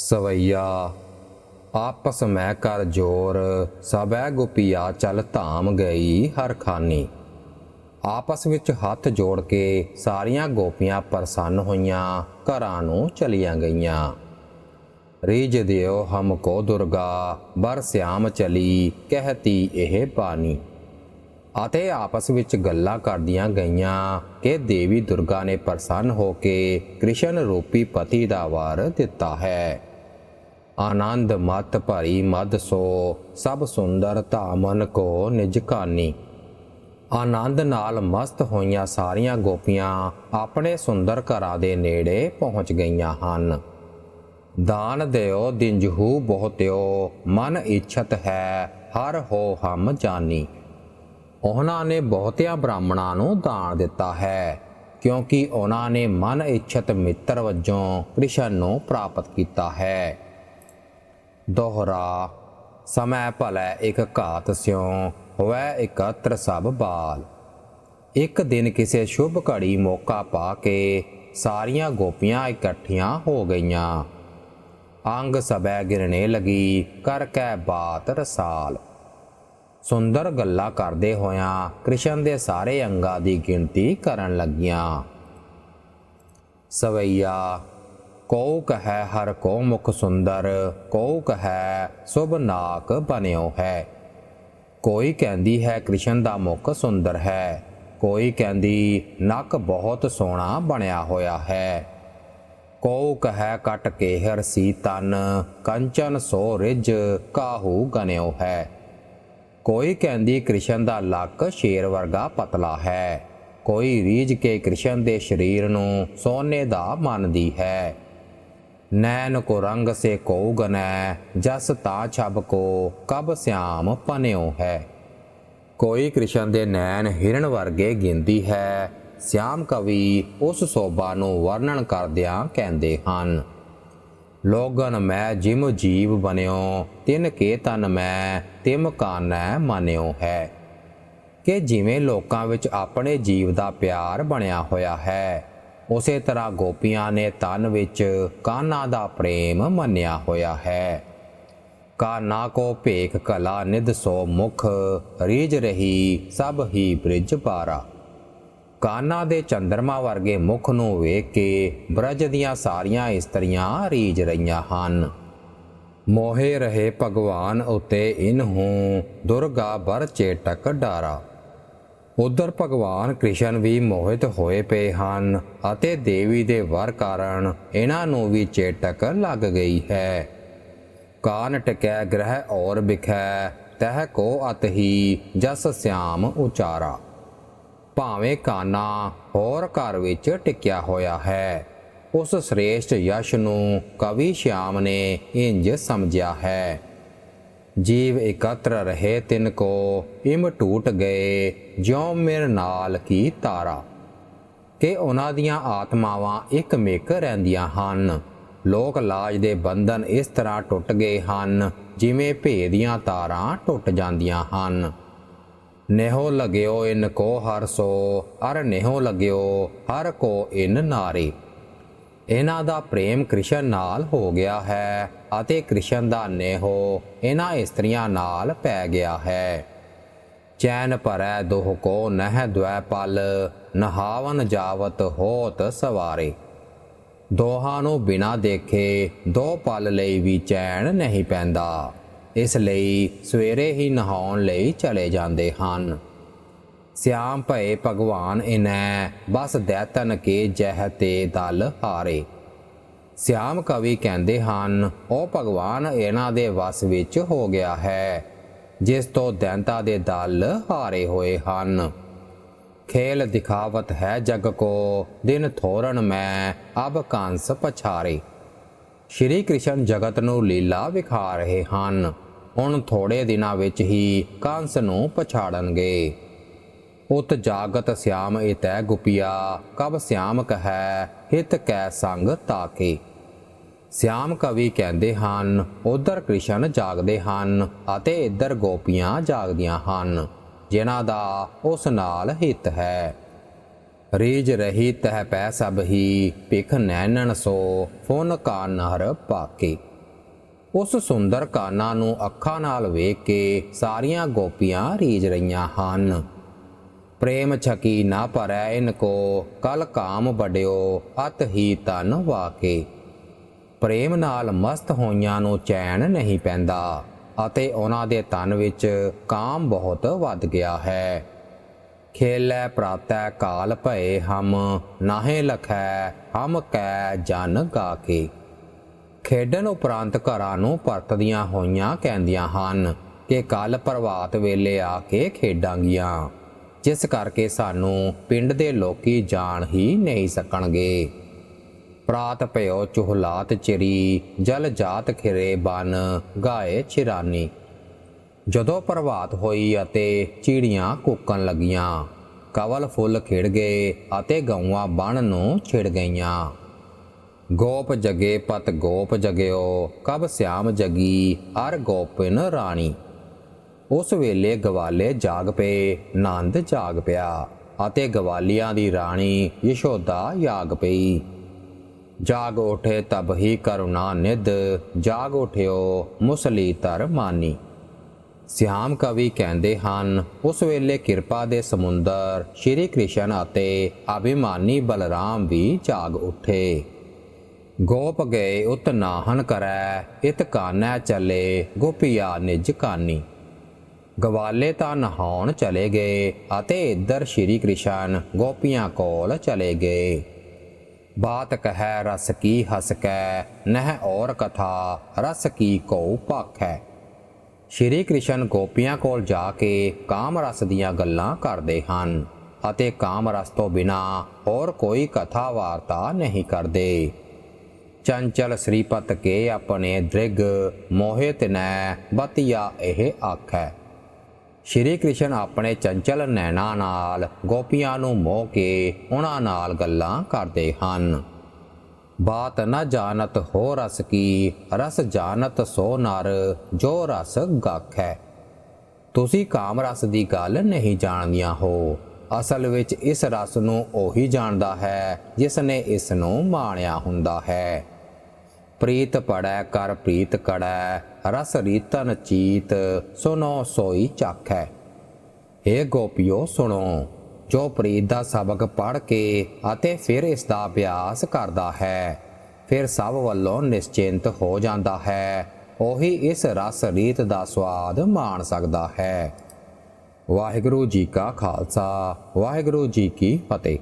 ਸਵਈਆ। ਆਪਸ ਮੈਂ ਕਰ ਜੋਰ ਸਬੈ ਗੋਪੀਆ, ਚਲ ਧਾਮ ਗਈ ਹਰ ਖਾਨੀ ਆਪਸ ਵਿੱਚ ਹੱਥ ਜੋੜ ਕੇ ਸਾਰੀਆਂ ਗੋਪੀਆਂ ਪ੍ਰਸੰਨ ਹੋਈਆਂ, ਘਰਾਂ ਨੂੰ ਚਲੀਆਂ ਗਈਆਂ। ਰੀਜ ਦਿਓ ਹਮਕੋ ਦੁਰਗਾ, ਬਰ ਸਿਆਮ ਚਲੀ, ਕਹਤੀ ਇਹ ਬਾਣੀ। ਅਤੇ ਆਪਸ ਵਿੱਚ ਗੱਲਾਂ ਕਰਦੀਆਂ ਗਈਆਂ ਕਿ ਦੇਵੀ ਦੁਰਗਾ ਨੇ ਪ੍ਰਸੰਨ ਹੋ ਕੇ ਕ੍ਰਿਸ਼ਨ ਰੂਪੀ ਪਤੀ ਦਾ ਵਾਰ ਦਿੱਤਾ ਹੈ। ਆਨੰਦ ਮਤ ਭਰੀ ਮਦ ਸੋ, ਸਭ ਸੁੰਦਰ ਧਾਮਨ ਕੋ ਨਿਜ ਕਾਨੀ ਆਨੰਦ ਨਾਲ ਮਸਤ ਹੋਈਆਂ ਸਾਰੀਆਂ ਗੋਪੀਆਂ ਆਪਣੇ ਸੁੰਦਰ ਘਰਾਂ ਦੇ ਨੇੜੇ ਪਹੁੰਚ ਗਈਆਂ ਹਨ। ਦਾਨ ਦਿਓ, ਦਿੰਜਹੂ ਬਹੁਤਿਓ, ਮਨ ਇੱਛਤ ਹੈ, ਹਰ ਹੋ ਹਮ ਜਾਨੀ। ਉਹਨਾਂ ਨੇ ਬਹੁਤਿਆਂ ਬ੍ਰਾਹਮਣਾਂ ਨੂੰ ਦਾਨ ਦਿੱਤਾ ਹੈ, ਕਿਉਂਕਿ ਉਹਨਾਂ ਨੇ ਮਨ ਇੱਛਤ ਮਿੱਤਰ ਵਜੋਂ ਕ੍ਰਿਸ਼ਨ ਨੂੰ ਪ੍ਰਾਪਤ ਕੀਤਾ ਹੈ। ਦੋਹਰਾ, ਸਮੈ ਭਲੈ ਇੱਕ ਘਾਤ ਸਿਉ, ਹੋਵੇ ਇਕੱਤਰ ਸਭ ਬਾਲ। ਇੱਕ ਦਿਨ ਕਿਸੇ ਸ਼ੁਭ ਘੜੀ ਮੌਕਾ ਪਾ ਕੇ ਸਾਰੀਆਂ ਗੋਪੀਆਂ ਇਕੱਠੀਆਂ ਹੋ ਗਈਆਂ। ਅੰਗ ਸਭੈ ਗਿਰਨੇ ਲਗੀ, ਕਰ ਕੈ ਬਾਤ ਰਸਾਲ। ਸੁੰਦਰ ਗੱਲਾਂ ਕਰਦੇ ਹੋਇਆਂ ਕ੍ਰਿਸ਼ਨ ਦੇ ਸਾਰੇ ਅੰਗਾਂ ਦੀ ਗਿਣਤੀ ਕਰਨ ਲੱਗੀਆਂ। ਸਵਈਆ ਕਉ ਕਹੈ ਹਰ ਕੋ ਮੁਖ ਸੁੰਦਰ, ਕਉ ਕਹੈ ਸੁਭ ਨਾਕ ਬਨਿਓ ਹੈ। ਕੋਈ ਕਹਿੰਦੀ ਹੈ ਕ੍ਰਿਸ਼ਨ ਦਾ ਮੁਖ ਸੁੰਦਰ ਹੈ, ਕੋਈ ਕਹਿੰਦੀ ਨੱਕ ਬਹੁਤ ਸੋਹਣਾ ਬਣਿਆ ਹੋਇਆ ਹੈ। ਕਉ ਕਹੈ ਕਟ ਕੇਹਰ ਸੀ ਤਨ, ਕੰਚਨ ਸੋ ਰਿਜ ਕਾਹੂ ਗਨਿਓ ਹੈ। ਕੋਈ ਕਹਿੰਦੀ ਕ੍ਰਿਸ਼ਨ ਦਾ ਲੱਕ ਸ਼ੇਰ ਵਰਗਾ ਪਤਲਾ ਹੈ, ਕੋਈ ਰੀਝ ਕੇ ਕ੍ਰਿਸ਼ਨ ਦੇ ਸਰੀਰ ਨੂੰ ਸੋਨੇ ਦਾ ਮੰਨਦੀ ਹੈ। ਨੈਣ ਕੋ ਰੰਗ ਸੇ ਕੋ ਗਨੈ, ਜਸ ਤਾ ਛਬ ਕੋ ਕਬ ਸਿਆਮ ਪਨਿਓ ਹੈ। ਕੋਈ ਕ੍ਰਿਸ਼ਨ ਦੇ ਨੈਣ ਹਿਰਣ ਵਰਗੇ ਗਿੰਦੀ ਹੈ, ਸਿਆਮ ਕਵੀ ਉਸ ਸੋਭਾ ਨੂੰ ਵਰਣਨ ਕਰਦਿਆਂ ਕਹਿੰਦੇ ਹਨ, ਲੋਗਨ ਮੈਂ ਜਿਮ ਜੀਵ ਬਨਿਓ ਤਿਨ ਕੇ ਤਨ ਮੈਂ, ਤਿਮ ਕਾਨੈ ਮਾਨਿਓ ਹੈ। ਕਿ ਜਿਵੇਂ ਲੋਕਾਂ ਵਿੱਚ ਆਪਣੇ ਜੀਵ ਦਾ ਪਿਆਰ ਬਣਿਆ ਹੋਇਆ ਹੈ ਉਸੇ ਤਰ੍ਹਾਂ ਗੋਪੀਆਂ ਨੇ ਤਨ ਵਿੱਚ ਕਾਨਾ ਦਾ ਪ੍ਰੇਮ ਮੰਨਿਆ ਹੋਇਆ ਹੈ। ਕਾਨਾ ਕੋ ਭੇਖ ਕਲਾ ਨਿਧ ਸੋ ਮੁਖ ਰੀਜ ਰਹੀ ਸਭ ਹੀ ਬ੍ਰਿਜ ਪਾਰਾ। ਕਾਨਾ ਦੇ ਚੰਦਰਮਾ ਵਰਗੇ ਮੁਖ ਨੂੰ ਵੇਖ ਕੇ ਬ੍ਰਜ ਦੀਆਂ ਸਾਰੀਆਂ ਇਸਤਰੀਆਂ ਰੀਝ ਰਹੀਆਂ ਹਨ। ਮੋਹੇ ਰਹੇ ਭਗਵਾਨ ਉਤੇ ਇਨਹੂ, ਦੁਰਗਾ ਬਰ ਚੇਟਕ ਡਾਰਾ। ਉਧਰ ਭਗਵਾਨ ਕ੍ਰਿਸ਼ਨ ਵੀ ਮੋਹਿਤ ਹੋਏ ਪਏ ਹਨ ਅਤੇ ਦੇਵੀ ਦੇ ਵਰ ਕਾਰਨ ਇਹਨਾਂ ਨੂੰ ਵੀ ਚੇਟਕ ਲੱਗ ਗਈ ਹੈ। ਕਾਨ ਟਕੈ ਗ੍ਰਹਿ ਔਰ ਬਿਖੈ, ਤਹ ਕੋ ਅਤ ਹੀ, ਜਸ ਸਿਆਮ ਉਚਾਰਾ। ਭਾਵੇਂ ਕਾਨਾ ਹੋਰ ਘਰ ਵਿੱਚ ਟਿਕਿਆ ਹੋਇਆ ਹੈ, ਉਸ ਸ੍ਰੇਸ਼ਟ ਯਸ਼ ਨੂੰ ਕਵੀ ਸ਼ਿਆਮ ਨੇ ਇੰਜ ਸਮਝਿਆ ਹੈ। ਜੀਵ ਇਕੱਤਰ ਰਹੇ ਤਿਨ ਕੋ, ਇਮ ਟੂਟ ਗਏ, ਜਿਉ ਮਿਰ ਨਾਲ ਕੀ ਤਾਰਾ। ਕਿ ਉਹਨਾਂ ਦੀਆਂ ਆਤਮਾਵਾਂ ਇੱਕ ਮਿਕ ਰਹਿੰਦੀਆਂ ਹਨ। ਲੋਕ ਲਾਜ ਦੇ ਬੰਧਨ ਇਸ ਤਰ੍ਹਾਂ ਟੁੱਟ ਗਏ ਹਨ, ਜਿਵੇਂ ਭੇ ਦੀਆਂ ਤਾਰਾਂ ਟੁੱਟ ਜਾਂਦੀਆਂ ਹਨ। ਨੇਹੋ ਲਗਿਓ ਇਨ ਕੋ ਹਰ ਸੋ, ਅਰ ਨੇਹੋ ਲਗਿਓ ਹਰ ਕੋ ਇਨ ਨਾਰੇ। ਇਹਨਾਂ ਦਾ ਪ੍ਰੇਮ ਕ੍ਰਿਸ਼ਨ ਨਾਲ ਹੋ ਗਿਆ ਹੈ ਅਤੇ ਕ੍ਰਿਸ਼ਨ ਦਾ ਨੇਹੋ ਇਹਨਾਂ ਇਸਤਰੀਆਂ ਨਾਲ ਪੈ ਗਿਆ ਹੈ। ਚੈਨ ਭਰੈ ਦੋਹ ਕੋ ਨਹਿ ਦੁਐ ਪਲ, ਨਹਾਵਨ ਜਾਵਤ ਹੋਤ ਸਵਾਰੇ। ਦੋਹਾਂ ਨੂੰ ਬਿਨਾ ਦੇਖੇ ਦੋ ਪਲ ਲਈ ਵੀ ਚੈਨ ਨਹੀਂ ਪੈਂਦਾ। ਇਸ ਲਈ ਸਵੇਰੇ ਹੀ ਨਹਾਉਣ ਲਈ ਚਲੇ ਜਾਂਦੇ ਹਨ। ਸਿਆਮ ਭਏ ਭਗਵਾਨ ਇਨੈ, ਬਸ ਦੈਤਨ ਕੇ ਜਹ ਤੇ ਦਲ ਹਾਰੇ। ਸਿਆਮ ਕਵੀ ਕਹਿੰਦੇ ਹਨ, ਉਹ ਭਗਵਾਨ ਇਹਨਾਂ ਦੇ ਵਸ ਵਿੱਚ ਹੋ ਗਿਆ ਹੈ, ਜਿਸ ਤੋਂ ਦੈਂਤਾ ਦੇ ਦਲ ਹਾਰੇ ਹੋਏ ਹਨ। ਖੇਲ ਦਿਖਾਵਤ ਹੈ ਜਗ ਕੋ, ਦਿਨ ਥੋਰਨ ਮੈਂ ਅਬ ਕਾਂਸ ਪਛਾਰੇ। ਸ਼੍ਰੀ ਕ੍ਰਿਸ਼ਨ ਜਗਤ ਨੂੰ ਲੀਲਾ ਵਿਖਾ ਰਹੇ ਹਨ, ਹੁਣ ਥੋੜੇ ਦਿਨਾਂ ਵਿੱਚ ਹੀ ਕੰਸ ਨੂੰ ਪਛਾੜਨਗੇ। ਉਤ ਜਾਗਤ ਸਿਆਮ ਇਤੈ ਗੁਪਿਆ, ਕਬ ਸਿਆਮ ਕਹੈ, ਹਿਤ ਕੈ ਸੰਗ ਤਾਕੇ ਸਿਆਮ ਕਵੀ ਕਹਿੰਦੇ ਹਨ, ਉਧਰ ਕ੍ਰਿਸ਼ਨ ਜਾਗਦੇ ਹਨ ਅਤੇ ਇੱਧਰ ਗੋਪੀਆਂ ਜਾਗਦੀਆਂ ਹਨ, ਜਿਨ੍ਹਾਂ ਦਾ ਉਸ ਨਾਲ ਹਿੱਤ ਹੈ। ਰੀਜ ਰਹੀ ਤਹ ਪੈ ਸਭ ਹੀ, ਭਿਖ ਨੈਣਨ ਸੋ, ਫੁਨ ਕਾ ਨਹਰ ਪਾਕੇ। ਉਸ ਸੁੰਦਰ ਕਾਨਾ ਨੂੰ ਅੱਖਾਂ ਨਾਲ ਵੇਖ ਕੇ ਸਾਰੀਆਂ ਗੋਪੀਆਂ ਰੀਝ ਰਹੀਆਂ ਹਨ। ਪ੍ਰੇਮ ਛਕੀ ਨਾ ਭਰੈ ਇਨ ਕੋ, ਕਲ ਕਾਮ ਵਡਿਓ, ਅਤ ਹੀ ਤਨ ਵਾਕੇ। ਪ੍ਰੇਮ ਨਾਲ ਮਸਤ ਹੋਈਆਂ ਨੂੰ ਚੈਨ ਨਹੀਂ ਪੈਂਦਾ, ਅਤੇ ਉਹਨਾਂ ਦੇ ਤਨ ਵਿੱਚ ਕਾਮ ਬਹੁਤ ਵੱਧ ਗਿਆ ਹੈ। ਖੇਲੈ ਪ੍ਰਾਤੈ ਕਾਲ ਭਏ ਹਮ, ਨਾਹੇ ਲਖੈ ਹਮ ਕੈ ਜਨ ਗਾਕੇ। ਖੇਡਣ ਉਪਰੰਤ ਘਰਾਂ ਨੂੰ ਪਰਤਦੀਆਂ ਹੋਈਆਂ ਕਹਿੰਦੀਆਂ ਹਨ ਕਿ ਕੱਲ ਪ੍ਰਭਾਤ ਵੇਲੇ ਆ ਕੇ ਖੇਡਾਂਗੀਆਂ। ਜਿਸ ਕਰਕੇ ਸਾਨੂੰ ਪਿੰਡ ਦੇ ਲੋਕੀ ਜਾਣ ਹੀ ਨਹੀਂ ਸਕਣਗੇ। ਪ੍ਰਾਤ ਭਇਓ ਚੁਹਲਾਤ ਚਿਰੀ, ਜਲ ਜਾਤ ਖਿਰੇ ਬਨ, ਗਾਏ ਚਿਰਾਨੀ। ਜਦੋਂ ਪ੍ਰਭਾਤ ਹੋਈ ਅਤੇ ਚਿੜੀਆਂ ਕੂਕਣ ਲੱਗੀਆਂ, ਕਵਲ ਫੁੱਲ ਖਿੜ ਗਏ ਅਤੇ ਗਊਆਂ ਬਣ ਨੂੰ ਛਿੜ ਗਈਆਂ। ਗੋਪ ਜਗੇ ਪਤ ਗੋਪ ਜਗਿਓ, ਕਬ ਸਿਆਮ ਜਗੀ, ਅਰ ਗੋਪਿਨ ਰਾਣੀ। ਉਸ ਵੇਲੇ ਗਵਾਲੇ ਜਾਗ ਪਏ, ਨੰਦ ਜਾਗ ਪਿਆ ਅਤੇ ਗਵਾਲੀਆਂ ਦੀ ਰਾਣੀ ਯਸ਼ੋਦਾ ਜਾਗ ਪਈ। ਜਾਗ ਉਠੇ ਤਬ ਹੀ ਕਰੁਣਾ ਨਿਧ ਜਾਗ ਉਠਿਓ ਮੁਸਲੀ ਤਰ ਮਾਨੀ। ਸਿਆਮ ਕਵੀ ਕਹਿੰਦੇ ਹਨ, ਉਸ ਵੇਲੇ ਕਿਰਪਾ ਦੇ ਸਮੁੰਦਰ, ਸ਼੍ਰੀ ਕ੍ਰਿਸ਼ਨ ਅਤੇ ਅਭਿਮਾਨੀ ਬਲਰਾਮ ਵੀ ਜਾਗ ਉੱਠੇ। ਗੋਪ ਗਏ, ਉਤ ਨਾਹਨ ਕਰੈ, ਇਤ ਕਾਨੈ ਚਲੇ, ਗੋਪੀਆ ਨਿਜ ਕਾਨੀ। ਗਵਾਲੇ ਤਾਂ ਨਹਾਉਣ ਚਲੇ ਗਏ ਅਤੇ ਇੱਧਰ ਸ਼੍ਰੀ ਕ੍ਰਿਸ਼ਨ ਗੋਪੀਆਂ ਕੋਲ ਚਲੇ ਗਏ। ਬਾਤ ਕਹੈ, ਰਸ ਕੀ ਹਸ ਕੈ ਨਹਿ ਔਰ ਕਥਾ, ਰਸ ਕੀ ਕੋ ਭਾਖੈ? ਸ਼੍ਰੀ ਕ੍ਰਿਸ਼ਨ ਗੋਪੀਆਂ ਕੋਲ ਜਾ ਕੇ ਕਾਮ ਰਸ ਦੀਆਂ ਗੱਲਾਂ ਕਰਦੇ ਹਨ ਅਤੇ ਕਾਮ ਰਸ ਤੋਂ ਬਿਨਾ ਹੋਰ ਕੋਈ ਕਥਾ ਵਾਰਤਾ ਨਹੀਂ ਕਰਦੇ। ਚੰਚਲ ਸ੍ਰੀਪਤ ਕੇ ਆਪਣੇ ਦ੍ਰਿਗ ਮੋਹਿਤ ਤਿਨੈ ਬਤਿਆ ਇਹ ਆਖੈ। ਸ਼੍ਰੀ ਕ੍ਰਿਸ਼ਨ ਆਪਣੇ ਚੰਚਲ ਨੈਣਾ ਨਾਲ ਗੋਪੀਆਂ ਨੂੰ ਮੋਹ ਕੇ ਉਹਨਾਂ ਨਾਲ ਗੱਲਾਂ ਕਰਦੇ ਹਨ। ਬਾਤ ਨਾ ਜਾਣਤ ਹੋ ਰਸ ਕੀ, ਰਸ ਜਾਣਤ ਸੋ ਨਰ, ਜੋ ਰਸ ਗਾਖੈ। ਤੁਸੀਂ ਕਾਮ ਰਸ ਦੀ ਗੱਲ ਨਹੀਂ ਜਾਣਦੀਆਂ ਹੋ। ਅਸਲ ਵਿੱਚ ਇਸ ਰਸ ਨੂੰ ਉਹੀ ਜਾਣਦਾ ਹੈ, ਜਿਸ ਨੇ ਇਸ ਨੂੰ ਮਾਣਿਆ ਹੁੰਦਾ ਹੈ। ਪ੍ਰੀਤ ਪੜੈ, ਕਰ ਪ੍ਰੀਤ ਕੜੈ, ਰਸ ਰੀਤਨ ਚੀਤ, ਸੁਨੋ ਸੋਈ ਚਾਖੈ। ਏ ਗੋਪਿਓ, ਸੁਣੋ, ਜੋ ਪ੍ਰੀਤ ਦਾ ਸਬਕ ਪੜ੍ਹ ਕੇ ਅਤੇ ਫਿਰ ਇਸ ਦਾ ਅਭਿਆਸ ਕਰਦਾ ਹੈ, ਫਿਰ ਸਭ ਵੱਲੋਂ ਨਿਸ਼ਚਿੰਤ ਹੋ ਜਾਂਦਾ ਹੈ, ਉਹੀ ਇਸ ਰਸ ਰੀਤ ਦਾ ਸਵਾਦ ਮਾਣ ਸਕਦਾ ਹੈ। ਵਾਹਿਗੁਰੂ ਜੀ ਕਾ ਖਾਲਸਾ, ਵਾਹਿਗੁਰੂ ਜੀ ਕੀ ਫਤਿਹ।